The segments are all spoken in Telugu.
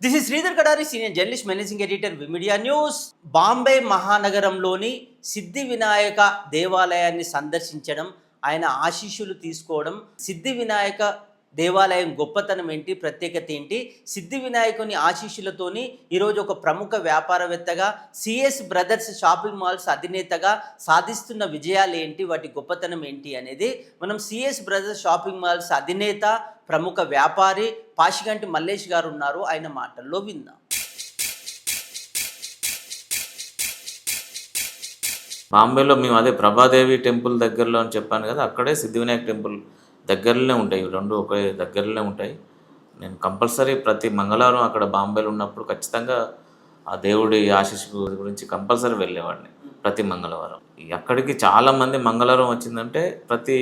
This is Sridhar Kadari senior journalist managing editor విమిడియా news Bombay మహానగరంలోని సిద్ధి వినాయక దేవాలయాన్ని సందర్శించడం ఆయన ఆశీస్సులు తీసుకోవడం సిద్ధి వినాయక దేవాలయం గొప్పతనం ఏంటి ప్రత్యేకత ఏంటి సిద్ధి వినాయకుని ఆశీస్సులతోని ఈరోజు ఒక ప్రముఖ వ్యాపారవేత్తగా సిఎస్ బ్రదర్స్ షాపింగ్ మాల్స్ అధినేతగా సాధిస్తున్న విజయాలు ఏంటి వాటి గొప్పతనం ఏంటి అనేది మనం సిఎస్ బ్రదర్స్ షాపింగ్ మాల్స్ అధినేత ప్రముఖ వ్యాపారి పాషిగంటి మల్లేష్ గారు ఉన్నారు ఆయన మాటల్లో విందాం. బాంబేలో మేము అదే ప్రభాదేవి టెంపుల్ దగ్గరలో అని చెప్పాను కదా అక్కడే సిద్ధివినాయక్ టెంపుల్ దగ్గరలోనే ఉంటాయి రెండు ఒకే దగ్గరలోనే ఉంటాయి. నేను కంపల్సరీ ప్రతి మంగళవారం అక్కడ బాంబేలో ఉన్నప్పుడు ఖచ్చితంగా ఆ దేవుడి ఆశీస్ గురించి కంపల్సరీ వెళ్ళేవాడిని ప్రతి మంగళవారం. ఈ అక్కడికి చాలామంది మంగళవారం వచ్చిందంటే ప్రతి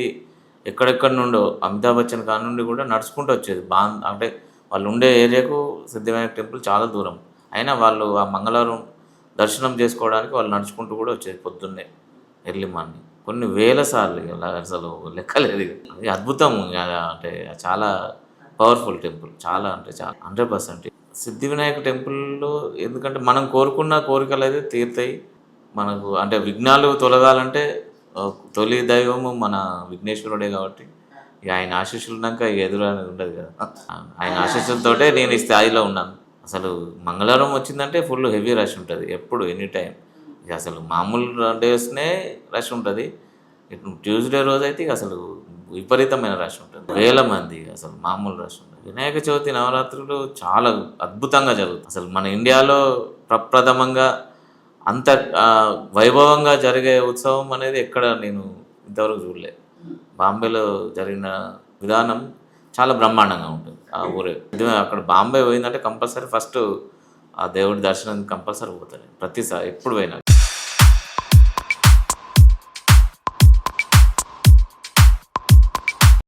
ఎక్కడెక్కడి నుండో అమితాబ్ బచ్చన్ కాడ నుండి కూడా నడుచుకుంటూ వచ్చేది. బా అంటే వాళ్ళు ఉండే ఏరియాకు సిద్ధమైన టెంపుల్ చాలా దూరం. అయినా వాళ్ళు ఆ మంగళవారం దర్శనం చేసుకోవడానికి వాళ్ళు నడుచుకుంటూ కూడా వచ్చేది పొద్దున్నే ఎర్లీ మార్నింగ్. కొన్ని వేల సార్లు ఇక అసలు లెక్కలేదు అది అద్భుతం ఇక అంటే చాలా పవర్ఫుల్ టెంపుల్. చాలా అంటే చాలా హండ్రెడ్ పర్సెంట్. సిద్ధి వినాయక టెంపుల్లో ఎందుకంటే మనం కోరుకున్న కోరికలు అయితే తీరుతాయి. మనకు అంటే విఘ్నాలు తొలగాలంటే తొలి దైవము మన విఘ్నేశ్వరుడే కాబట్టి ఇక ఆయన ఆశీస్సులు ఉన్నాక ఇక ఎదురు అనేది ఉండదు కదా. ఆయన ఆశీస్సులతోటే నేను ఈ స్థాయిలో ఉన్నాను. అసలు మంగళవారం వచ్చిందంటే ఫుల్ హెవీ రష్ ఉంటుంది ఎప్పుడు ఎనీ టైం. ఇక అసలు మామూలు డేస్నే రష్ ఉంటుంది. ఇప్పుడు ట్యూస్డే రోజు అయితే ఇక అసలు విపరీతమైన రష్ ఉంటుంది. వేల మంది అసలు మామూలు రష్ ఉంటుంది. వినాయక చవితి నవరాత్రులు చాలా అద్భుతంగా జరుగుతుంది అసలు మన ఇండియాలో ప్రప్రథమంగా అంత వైభవంగా జరిగే ఉత్సవం అనేది ఎక్కడ నేను ఇంతవరకు చూడలే. బాంబేలో జరిగిన విధానం చాలా బ్రహ్మాండంగా ఉంటుంది ఆ ఊరే. అక్కడ బాంబే పోయిందంటే కంపల్సరీ ఫస్ట్ ఆ దేవుడి దర్శనం కంపల్సరీ పోతాను ప్రతిసారి ఎప్పుడు పోయినా.